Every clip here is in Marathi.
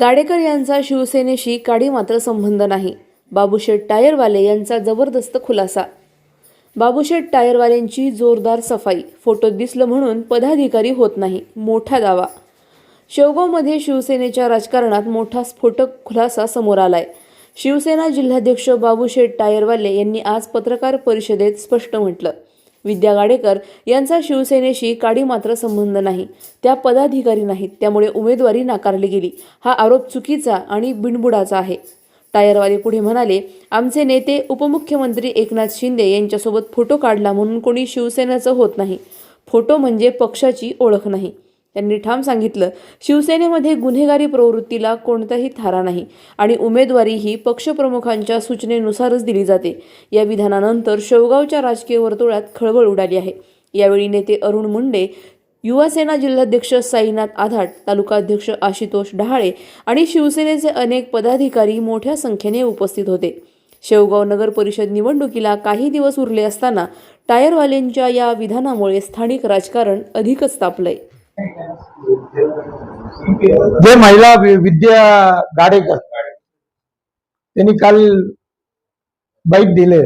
गाडेकर यांचा शिवसेनेशी काडी मात्र संबंध नाही. बाबूशेठ टायरवाले यांचा जबरदस्त खुलासा. बाबूशेठ टायरवाल्यांची जोरदार सफाई फोटोत दिसलं म्हणून पदाधिकारी होत नाही मोठा दावा. शेवगावमध्ये शिवसेनेच्या राजकारणात मोठा स्फोटक खुलासा समोर आलाय. शिवसेना जिल्हाध्यक्ष बाबूशेठ टायरवाले यांनी आज पत्रकार परिषदेत स्पष्ट म्हटलं. विद्या गाडेकर यांचा शिवसेनेशी काडी मात्र संबंध नाही. त्या पदाधिकारी नाहीत. त्यामुळे उमेदवारी नाकारली गेली. हा आरोप चुकीचा आणि बिनबुडाचा आहे. टायरवाले पुढे म्हणाले आमचे नेते उपमुख्यमंत्री एकनाथ शिंदे यांच्यासोबत फोटो काढला म्हणून कोणी शिवसेनेचं होत नाही. फोटो म्हणजे पक्षाची ओळख नाही. त्यांनी ठाम सांगितलं शिवसेनेमध्ये गुन्हेगारी प्रवृत्तीला कोणताही थारा नाही आणि उमेदवारी ही पक्षप्रमुखांच्या सूचनेनुसारच दिली जाते. या विधानानंतर शेवगावच्या राजकीय वर्तुळात खळबळ उडाली आहे. यावेळी नेते अरुण मुंडे युवासेना जिल्हाध्यक्ष साईनाथ आधाट तालुकाध्यक्ष आशुतोष डहाळे आणि शिवसेनेचे अनेक पदाधिकारी मोठ्या संख्येने उपस्थित होते. शेवगाव नगर परिषद निवडणुकीला काही दिवस उरले असताना टायरवाल्यांच्या या विधानामुळे स्थानिक राजकारण अधिकच तापलंय. जे महिला विद्या गाडेकर त्यांनी काल बाईक दिले.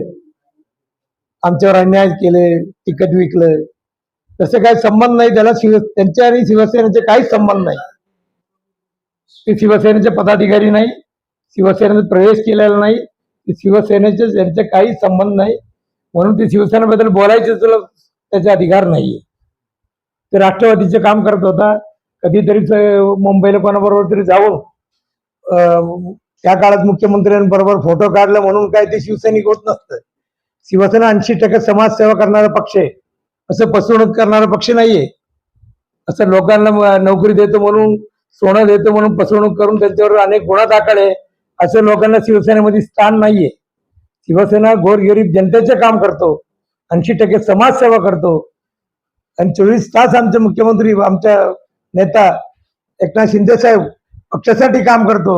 आमच्यावर अन्याय केले तिकट विकलं. तसं काही संबंध नाही त्याला शिव त्यांच्या आणि शिवसेनेचे काहीच संबंध नाही. ते शिवसेनेचे पदाधिकारी नाही शिवसेनेत प्रवेश केलेला नाही ते शिवसेनेचे त्यांचे काहीच संबंध नाही. म्हणून ते शिवसेनेबद्दल बोलायचे तुला त्याचे अधिकार नाहीये. ते राष्ट्रवादीचे काम करत होता. कधीतरी मुंबईला कोणाबरोबर तरी जाऊन अं, त्या काळात मुख्यमंत्र्यांबरोबर फोटो काढला म्हणून काय ते शिवसैनिक होत नसतं. शिवसेना ऐंशी टक्के समाजसेवा करणारा पक्ष आहे. असं फसवणूक करणारा पक्ष नाहीये. असं लोकांना नोकरी देतो म्हणून सोनं देतो म्हणून फसवणूक करून त्यांच्यावर अनेक गुन्हा दाखल आहे. असं लोकांना शिवसेनेमध्ये स्थान नाहीये. शिवसेना गोरगरीब जनतेचे काम करतो. ऐंशी टक्के समाजसेवा करतो. आणि चोवीस तास आमचे मुख्यमंत्री आमच्या नेता एकनाथ शिंदे साहेब पक्षासाठी काम करतो.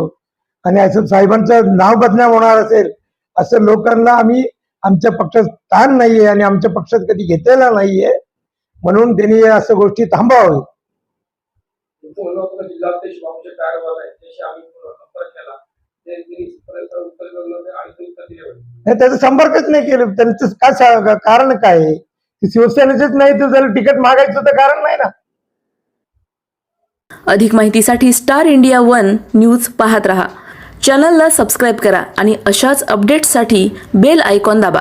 आणि असं साहेबांचं नाव बदनाम होणार असेल असं लोकांना आम्ही आमच्या पक्षात स्थान नाहीये आणि आमच्या पक्षात कधी घेतलेला नाहीये म्हणून त्यांनी असं गोष्टी थांबावे त्याचा संपर्कच नाही केलं. त्यांचं काय कारण काय शिवसेनेचेच नाही तर त्याला तिकीट मागायचं तर कारण नाही ना. अधिक माहितीसाठी स्टार इंडिया वन न्यूज पाहत रहा. चॅनलला सबस्क्राईब करा आणि अशाच अपडेट्ससाठी बेल आयकॉन दाबा.